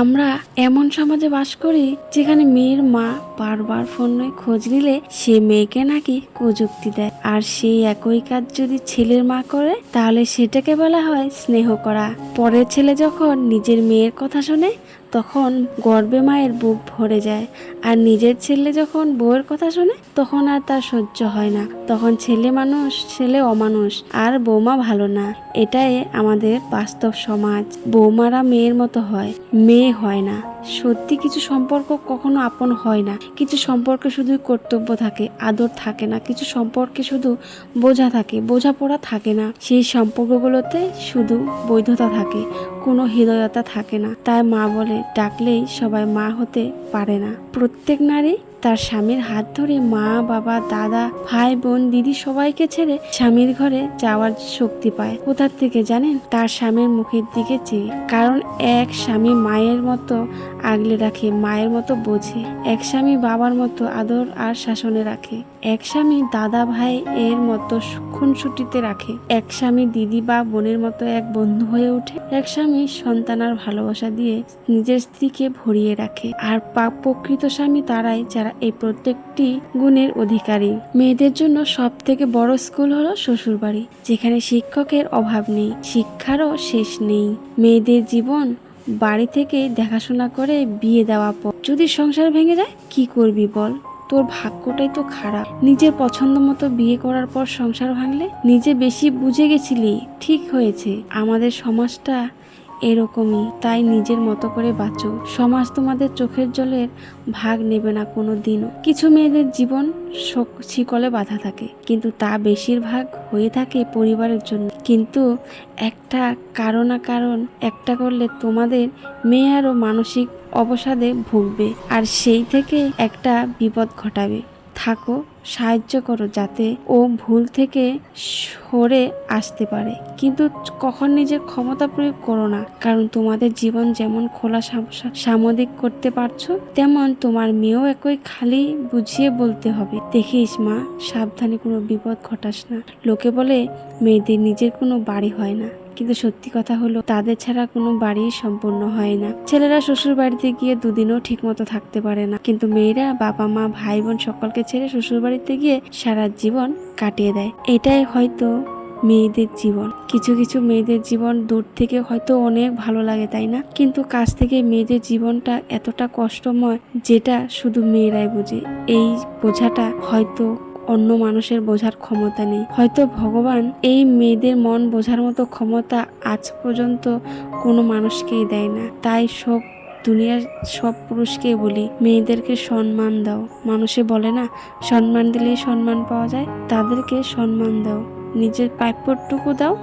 আমরা এমন সমাজে বাস করি যেখানে মেয়ের মা বারবার ফোনে খোঁজ নিলে সে মেয়েকে নাকি কুযুক্তি দেয়। আর সেই একই কাজ যদি ছেলের মা করে, তাহলে সেটাকে বলা হয় স্নেহ করা। পরে ছেলে যখন নিজের মেয়ের কথা শোনে তখন গর্বে মায়ের বুক ভরে যায়। আর নিজের ছেলে যখন বউয়ের কথা শোনে, তখন আর তার সহ্য হয় না। তখন ছেলে মানুষ, ছেলে অমানুষ, আর বৌমা ভালো না। এটাই আমাদের বাস্তব সমাজ। বৌমারা মেয়ের মতো হয়, মেয়ে হয় না। সত্যি কিছু সম্পর্ক কখনো আপন হয় না। কিছু সম্পর্কে শুধু কর্তব্য থাকে, আদর থাকে না। কিছু সম্পর্কে শুধু বোঝা থাকে, বোঝাপড়া থাকে না। সেই সম্পর্কগুলোতে শুধু বৈধতা থাকে, কোনো হৃদয়তা থাকে না। তাই মা বলে, ডাকলেই সবাই মা হতে পারে না। প্রত্যেক নারী তার স্বামীর হাত ধরে মা, বাবা, দাদা, ভাই, বোন, দিদি সবাইকে ছেড়ে স্বামীর ঘরে যাওয়ার শক্তি পায়। কোথার থেকে জানেন? তার স্বামীর মুখের দিকে চেয়ে। কারণ এক স্বামী মায়ের মতো আগলে রাখে, মায়ের মতো বোঝে। এক স্বামী বাবার মতো আদর আর শাসনে রাখে। এক স্বামী দাদা, ভাই এর মতো খুনসুটিতে রাখে। এক স্বামী দিদি বা বোনের মতো এক বন্ধু হয়ে ওঠে। এক স্বামী সন্তানার ভালোবাসা দিয়ে নিজের স্ত্রীকে ভরিয়ে রাখে। আর প্রকৃত স্বামী তারাই যারা এই প্রত্যেকটি গুণের অধিকারী। মেয়েদের জন্য সব থেকে বড় স্কুল হলো শ্বশুরবাড়ি, যেখানে শিক্ষকের অভাব নেই, শিক্ষারও শেষ নেই। মেয়েদের জীবন বাড়ি থেকে দেখাশোনা করে বিয়ে দেওয়া পর। যদি সংসার ভেঙে যায়, কি করবি বল? তোর ভাগ্যটাই তো খারাপ। নিজের পছন্দ মতো বিয়ে করার পর সংসার ভাঙলে নিজে বেশি বুঝে গেছিলি, ঠিক হয়েছে। আমাদের সমাজটা এরকমই, তাই নিজের মতো করে বাঁচো। সমাজ তোমাদের চোখের জলের ভাগ নেবে না কোনো দিনও কিছু মেয়েদের জীবন শোক- শিকলে বাধা থাকে, কিন্তু তা বেশিরভাগ হয়ে থাকে পরিবারের জন্য। কিন্তু একটা কারণ না কারণ একটা করলে তোমাদের মেয়ে আরও মানসিক অবসাদে ভুগবে, আর সেই থেকে একটা বিপদ ঘটাবে। থাকো, সাহায্য করো যাতে ও ভুল থেকে সরে আসতে পারে। কিন্তু কখন নিজের ক্ষমতা প্রয়োগ করো না, কারণ তোমাদের জীবন যেমন খোলা সামদিক করতে পারছ, তেমন তোমার মেয়েও একই খালি বুঝিয়ে বলতে হবে। দেখিস মা, সাবধানে কোনো বিপদ ঘটাস না। লোকে বলে, মেয়েদের নিজের কোনো বাড়ি হয় না। কিন্তু সত্যি কথা হলো, তাদের ছাড়া কোনো বাড়ি সম্পূর্ণ হয় না। ছেলেরা শ্বশুর বাড়িতে গিয়ে দুদিনও ঠিক মতো থাকতে পারে না। কিন্তু মেয়েরা বাবা, মা, ভাই, বোন সকলকে ছেড়ে শ্বশুর বাড়িতে গিয়ে সারা জীবন কাটিয়ে দেয়। এটাই হয়তো মেয়েদের জীবন। কিছু কিছু মেয়েদের জীবন দূর থেকে হয়তো অনেক ভালো লাগে, তাই না? কিন্তু কাছ থেকে মেয়েদের জীবনটা এতটা কষ্টময়, যেটা শুধু মেয়েরাই বোঝে। এই বোঝাটা হয়তো অন্য মানুষের বোঝার ক্ষমতা নেই। হয়তো ভগবান এই মেয়েদের মন বোঝার মতো ক্ষমতা আজ পর্যন্ত কোনো মানুষকেই দেয় না। তাই সব দুনিয়ার সব পুরুষকে বলি, মেয়েদেরকে সম্মান দাও। মানুষে বলে না, সম্মান দিলেই সম্মান পাওয়া যায়, তাদেরকে সম্মান দাও। নিজের প্রাপ্যটুকু দাও